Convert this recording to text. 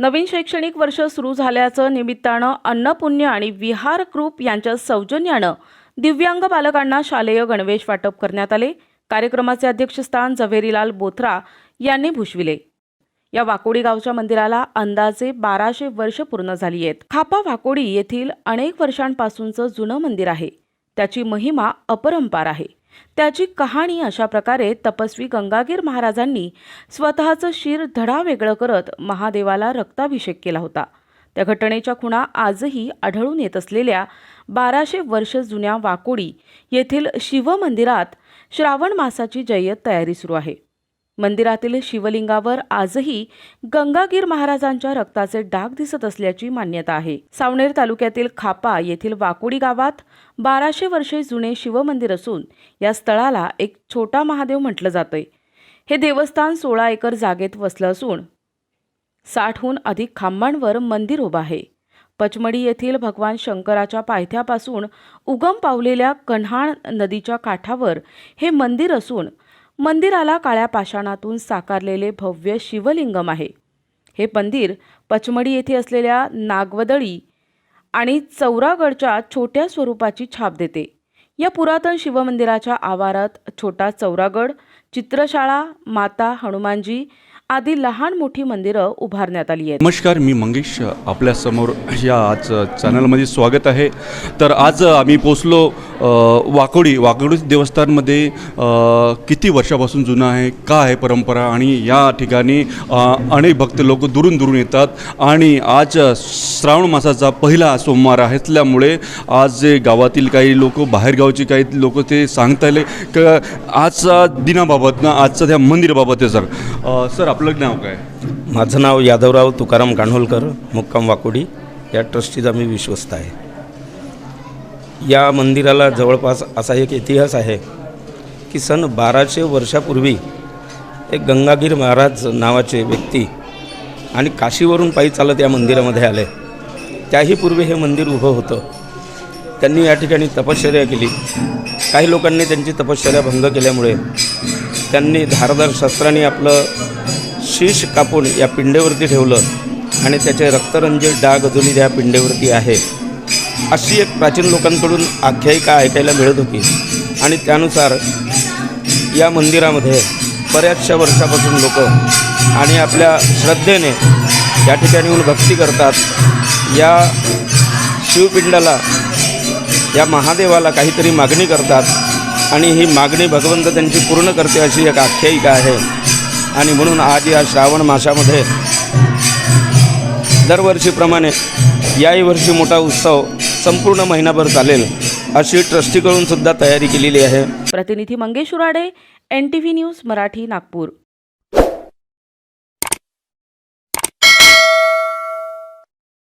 नवीन शैक्षणिक वर्ष सुरू झाल्याचं निमित्तानं अन्नपुण्य आणि विहार ग्रुप यांच्या सौजन्यानं दिव्यांग बालकांना शालेय गणवेश वाटप करण्यात आले. कार्यक्रमाचे अध्यक्षस्थान झवेरीलाल बोथरा यांनी भूषविले. या वाकोडी गावच्या मंदिराला अंदाजे बाराशे वर्ष पूर्ण झाली आहेत. खापा वाकोडी येथील अनेक वर्षांपासूनचं जुनं मंदिर आहे. त्याची महिमा अपरंपार आहे. त्याची कहाणी अशा प्रकारे तपस्वी गंगागीर महाराजांनी स्वतःचं शिर धडा वेगळं करत महादेवाला रक्ताभिषेक केला होता. त्या घटनेच्या खुणा आजही आढळून येत असलेल्या बाराशे वर्ष जुन्या वाकोडी येथील शिवमंदिरात श्रावण मासाची जय्यत तयारी सुरू आहे. मंदिरातील शिवलिंगावर आजही गंगागीर महाराजांच्या रक्ताचे डाग दिसत असल्याची मान्यता आहे. सावनेर तालुक्यातील खापा येथील वाकोडी गावात बाराशे वर्षे जुने शिवमंदिर असून या स्थळाला एक छोटा महादेव म्हटलं जातंय. हे देवस्थान सोळा एकर जागेत वसलं असून साठहून अधिक खांबांवर मंदिर उभं आहे. पचमडी येथील भगवान शंकराच्या पायथ्यापासून उगम पावलेल्या कन्हाण नदीच्या काठावर हे मंदिर असून मंदिराला काळ्या पाषाणातून साकारलेले भव्य शिवलिंगम आहे. हे मंदिर पचमडी येथे असलेल्या नागवदळी आणि चौरागडच्या छोट्या स्वरूपाची छाप देते. या पुरातन शिवमंदिराच्या आवारात छोटा चौरागड चित्रशाळा माता हनुमानजी आदी लहान मोठी मंदिरं उभारण्यात आली आहेत. नमस्कार मी मंगेश आपल्यासमोर या आज चॅनलमध्ये स्वागत आहे. तर आज आम्ही पोचलो वाकोडी. वाकोडी देवस्थानमध्ये किती वर्षापासून जुनं आहे का आहे परंपरा? आणि या ठिकाणी अनेक भक्त लोक दुरून दुरून येतात. आणि आज श्रावण मासाचा पहिला सोमवार आहे असल्यामुळे आज जे गावातील काही लोक बाहेरगावची काही लोक ते सांगता आले क आजच्या दिनाबाबत ना आजच्या त्या मंदिराबाबत आहे सर सर आपलं नाव काय? माझं नाव यादवराव तुकाराम कान्होलकर मुक्काम वाकोडी. या ट्रस्टीचा मी विश्वस्त आहे. या मंदिराला जवळपास असा एक इतिहास आहे की सन बाराशे वर्षापूर्वी एक गंगागीर महाराज नावाचे व्यक्ती आणि काशीवरून पायी चालत या मंदिरामध्ये आले. त्याही पूर्वी हे मंदिर उभं होतं. त्यांनी या ठिकाणी तपश्चर्या केली. काही लोकांनी त्यांची तपश्चर्या भंग केल्यामुळे त्यांनी धारदार शस्त्राने आपलं शीश कापून या पिंडेवरती ठेवलं आणि त्याचे रक्तरंजित डाग अजूनही त्या पिंडेवरती आहे. अशी एक प्राचीन लोकांकडून आख्यायिका ऐकायला मिळत होती. आणि त्यानुसार या मंदिरामध्ये बऱ्याचशा वर्षापासून लोक आणि आपल्या श्रद्धेने या ठिकाणी येऊन भक्ती करतात. या शिवपिंडाला या महादेवाला काहीतरी मागणी करतात. आणि ही मागणी भगवंत त्यांची पूर्ण करते अशी एक आख्यायिका आहे. आणि म्हणून आज या श्रावण मासामध्ये दरवर्षीप्रमाणे याही वर्षी मोठा उत्सव संपूर्ण महिनाभर चालेल अशी ट्रस्टीकडून सुद्धा तयारी केलेली आहे. प्रतिनिधी Mangesh Urade N T V news Marathi Nagpur.